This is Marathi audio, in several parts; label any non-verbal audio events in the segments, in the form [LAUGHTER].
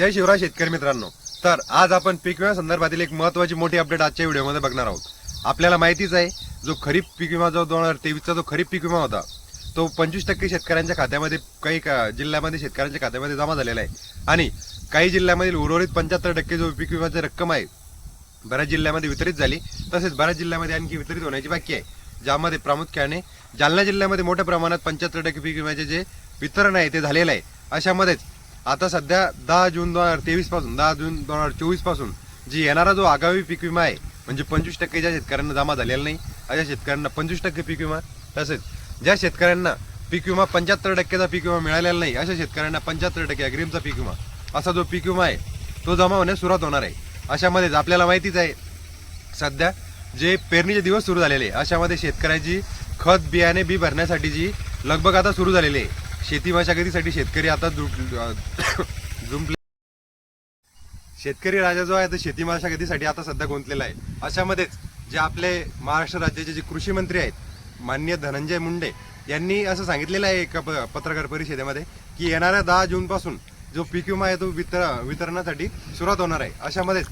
जय शिवराय शेतकरी मित्रांनो. तर आज आपण पीक विमा संदर्भातील एक महत्वाची मोठी अपडेट आजच्या व्हिडिओमध्ये बघणार आहोत. आपल्याला माहितीच आहे जो खरीप पीक विमा जो दोन हजार तेवीसचा जो खरीप पीक विमा होता तो पंचवीस टक्के शेतकऱ्यांच्या खात्यामध्ये काही का- जिल्ह्यामध्ये शेतकऱ्यांच्या खात्यामध्ये जमा झालेला आहे. आणि काही जिल्ह्यामधील उर्वरित पंच्याहत्तर टक्के जो पीक विम्याची रक्कम आहे बऱ्याच जिल्ह्यामध्ये वितरित झाली. तसेच बऱ्याच जिल्ह्यामध्ये आणखी वितरित होण्याची बाकी आहे ज्यामध्ये प्रामुख्याने जालना जिल्ह्यामध्ये मोठ्या प्रमाणात पंच्याहत्तर टक्के पीक विम्याचे जे वितरण आहे ते झालेलं आहे. अशामध्येच आता सध्या दहा जून दोन हजार तेवीसपासून दहा जून दोन हजार चोवीसपासून जी येणारा जो आगामी पीक विमा आहे म्हणजे पंचवीस टक्के ज्या शेतकऱ्यांना जमा झालेला नाही अशा शेतकऱ्यांना पंचवीस टक्के पीक विमा तसेच ज्या शेतकऱ्यांना पीक विमा पंच्याहत्तर टक्क्याचा पीक विमा मिळालेला नाही अशा शेतकऱ्यांना पंच्याहत्तर टक्के अग्रिमचा पीक विमा असा जो पीक विमा आहे तो जमा होण्यास सुरुवात होणार आहे. अशामध्येच आपल्याला माहितीच आहे सध्या जे पेरणीचे दिवस सुरू झालेले आहे, अशामध्ये शेतकऱ्याची खत बियाणे बी भरण्यासाठी जी लगबग आता सुरू झालेली आहे शेती मशागतीसाठी शेतकरी आता जुट- जुंपले [COUGHS] शेतकरी राजा जो आहे तो शेती मशागतीसाठी आता सध्या गुंतलेला आहे. अशामध्येच जे आपले महाराष्ट्र राज्याचे जे कृषी मंत्री आहेत मान्य धनंजय मुंडे यांनी असं सांगितलेलं आहे एका प- पत्रकार परिषदेमध्ये की येणाऱ्या दहा जून पासून जो पीक विमा आहे तो वितर वितरणासाठी सुरुवात होणार आहे. अशामध्येच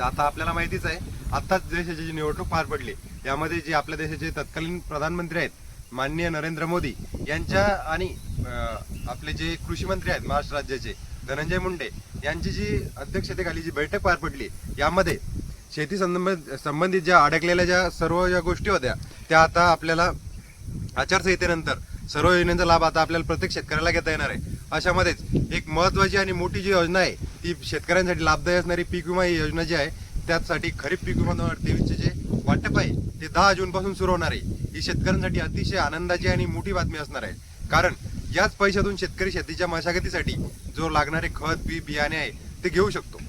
आता आपल्याला माहितीच आहे आत्ताच देशाची जी निवडणूक पार पडली. यामध्ये जे आपल्या देशाचे तत्कालीन प्रधानमंत्री आहेत माननीय नरेंद्र मोदी यांच्या आणि आपले जे कृषी मंत्री आहेत महाराष्ट्र राज्याचे धनंजय मुंडे यांची जी अध्यक्षतेखाली जी बैठक पार पडली यामध्ये शेती संबंध संबंधित ज्या अडकलेल्या ज्या सर्व ज्या गोष्टी होत्या त्या आता आपल्याला आचारसंहितेनंतर सर्व योजनांचा लाभ आता आपल्याला प्रत्येक शेतकऱ्याला घेता येणार आहे. अशामध्येच एक महत्वाची आणि मोठी जी योजना आहे ती शेतकऱ्यांसाठी लाभदायी असणारी पीक विमा ही योजना जी आहे त्यासाठी खरीप पीक विमा दोन हजार तेवीसचे जे वाटप आहे ते दहा जूनपासून सुरू होणार आहे. ही शेतकऱ्यांसाठी अतिशय आनंदाची आणि मोठी बातमी असणार आहे. कारण याच पैशातून शेतकरी शेतीच्या मशागतीसाठी जो लागणारे खत बी बियाणे आहे ते घेऊ शकतो.